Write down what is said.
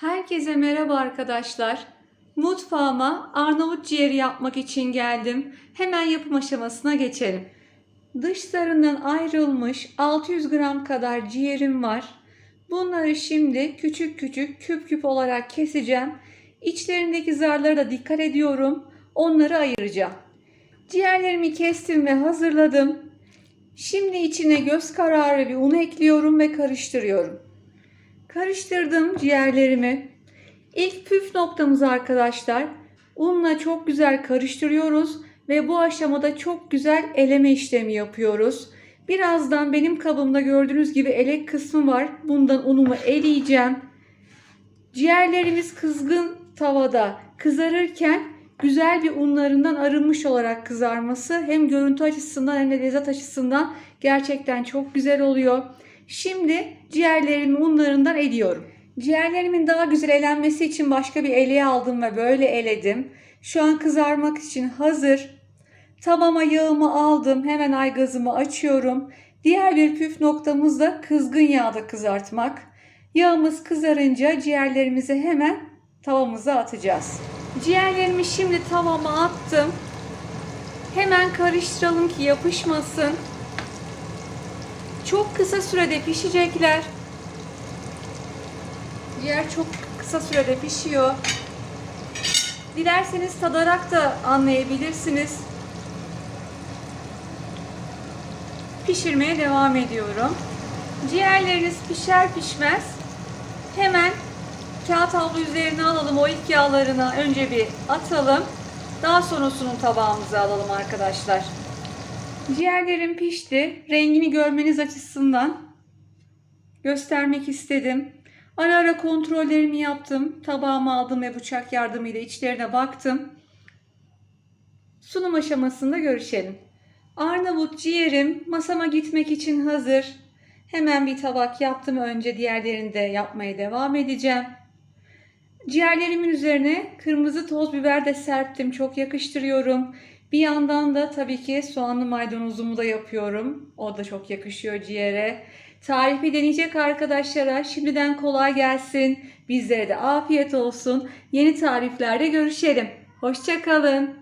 Herkese merhaba arkadaşlar. Mutfağıma Arnavut ciğeri yapmak için geldim. Hemen yapım aşamasına geçelim. Dışlarından ayrılmış 600 gram kadar ciğerim var. Bunları şimdi küçük küçük küp küp olarak keseceğim. İçlerindeki zarlara da dikkat ediyorum. Onları ayıracağım. Ciğerlerimi kestim ve hazırladım. Şimdi içine göz kararı bir un ekliyorum ve karıştırıyorum. Karıştırdım ciğerlerimi. İlk püf noktamız arkadaşlar. Unla çok güzel karıştırıyoruz ve bu aşamada çok güzel eleme işlemi yapıyoruz. Birazdan benim kabımda gördüğünüz gibi elek kısmı var. Bundan unumu eleyeceğim. Ciğerlerimiz kızgın tavada kızarırken güzel bir unlarından arınmış olarak kızarması hem görüntü açısından hem de lezzet açısından gerçekten çok güzel oluyor. Şimdi ciğerlerimi unlarından ediyorum. Ciğerlerimin daha güzel elenmesi için başka bir eleğe aldım ve böyle eledim. Şu an kızarmak için hazır. Tavama yağımı aldım. Hemen aygazımı açıyorum. Diğer bir püf noktamız da kızgın yağda kızartmak. Yağımız kızarınca ciğerlerimizi hemen tavamıza atacağız. Ciğerlerimi şimdi tavama attım. Hemen karıştıralım ki yapışmasın. Çok kısa sürede pişecekler. Ciğer çok kısa sürede pişiyor. Dilerseniz tadarak da anlayabilirsiniz. Pişirmeye devam ediyorum. Ciğerleriniz pişer pişmez hemen kağıt havlu üzerine alalım. O ilk yağlarını önce bir atalım. Daha sonra tabağımıza alalım arkadaşlar. Ciğerlerim pişti. Rengini görmeniz açısından göstermek istedim. Ara ara kontrollerimi yaptım. Tabağımı aldım ve bıçak yardımıyla içlerine baktım. Sunum aşamasında görüşelim. Arnavut ciğerim masama gitmek için hazır. Hemen bir tabak yaptım önce diğerlerini de yapmaya devam edeceğim. Ciğerlerimin üzerine kırmızı toz biber de serptim. Çok yakıştırıyorum. Bir yandan da tabii ki soğanlı maydanozumu da yapıyorum. O da çok yakışıyor ciğere. Tarifi deneyecek arkadaşlara şimdiden kolay gelsin. Bizlere de afiyet olsun. Yeni tariflerde görüşelim. Hoşçakalın.